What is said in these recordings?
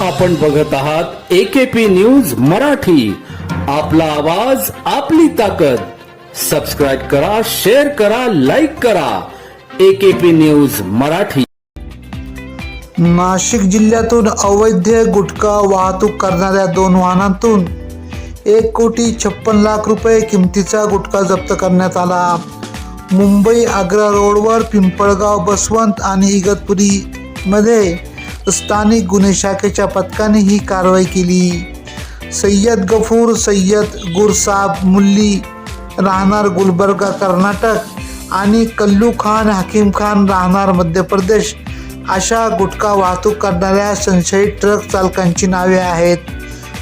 आपण बघत आहात एकेपी न्यूज मराठी. आपला आवाज आपली ताकद. सबस्क्राईब करा शेअर करा लाईक करा. AKP news Marathi. नाशिक जिल्ह्यातून अवैध गुटखा वाहतूक करणाऱ्या दोन वाहनांतून एक कोटी छप्पन लाख रुपये किमतीचा गुटखा जप्त करण्यात आला. मुंबई आग्रा रोडवर पिंपळगाव बसवंत आणि इगतपुरीमध्ये स्थानिक गुन्हे शाखेच्या पथकाने ही कारवाई केली. सय्यद गफूर सय्यद गुरसाब मुल्ली राहणार गुलबर्गा कर्नाटक आणि कल्लू खान हकीम खान राहणार मध्य प्रदेश अशा गुटखा वाहतूक करणाऱ्या संशयित ट्रक चालकांची नावे आहेत.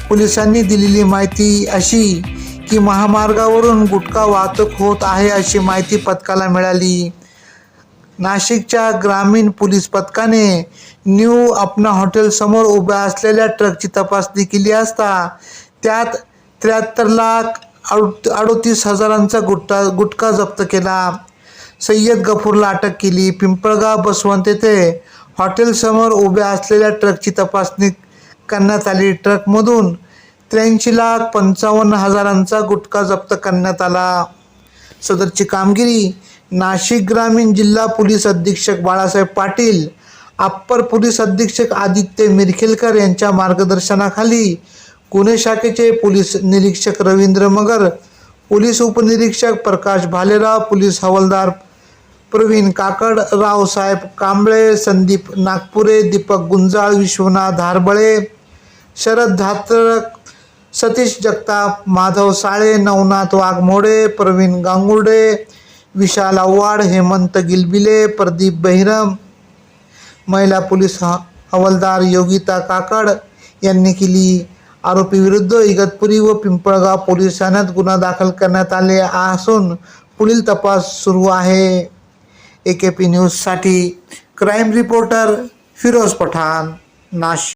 पोलिसांनी दिलेली माहिती अशी की महामार्गावरून गुटखा वाहतूक होत आहे अशी माहिती पथकाला मिळाली. नाशिकच्या ग्रामीण पोलीस पथकाने न्यू अपना हॉटेलसमोर उभ्या असलेल्या ट्रकची तपासणी केली असता त्यात त्र्याहत्तर लाख अडु अडोतीस हजारांचा गुट्टा गुटखा जप्त केला. सय्यद गफूरला अटक केली. पिंपळगाव बसवंत येथे हॉटेलसमोर उभ्या असलेल्या ट्रकची तपासणी करण्यात आली. ट्रकमधून त्र्याऐंशी लाख पंचावन्न हजारांचा गुटखा जप्त करण्यात आला. सदरची कामगिरी नाशिक ग्रामीण जिल्हा पोलीस अधीक्षक बाळासाहेब पाटील अप्पर पोलीस अधीक्षक आदित्य मिरखेलकर यांच्या मार्गदर्शनाखाली गुन्हे शाखेचे पोलीस निरीक्षक रवींद्र मगर पोलीस उपनिरीक्षक प्रकाश भालेराव पोलीस हवालदार प्रवीण काकड रावसाहेब कांबळे संदीप नागपुरे दीपक गुंजाळ विश्वनाथ धारबळे शरद धात्रक सतीश जगताप माधव साळे नवनाथ वाघमोडे प्रवीण गांगुर्डे विशाल आव्हाड हेमंत गिलबिले प्रदीप बहिरम महिला पोलीस ह हवालदार योगिता काकड यांनी केली. आरोपीविरुद्ध इगतपुरी व पिंपळगाव पोलीस ठाण्यात गुन्हा दाखल करण्यात आले असून पुढील तपास सुरू आहे. ए के पी न्यूजसाठी क्राईम रिपोर्टर फिरोज पठाण नाशिक.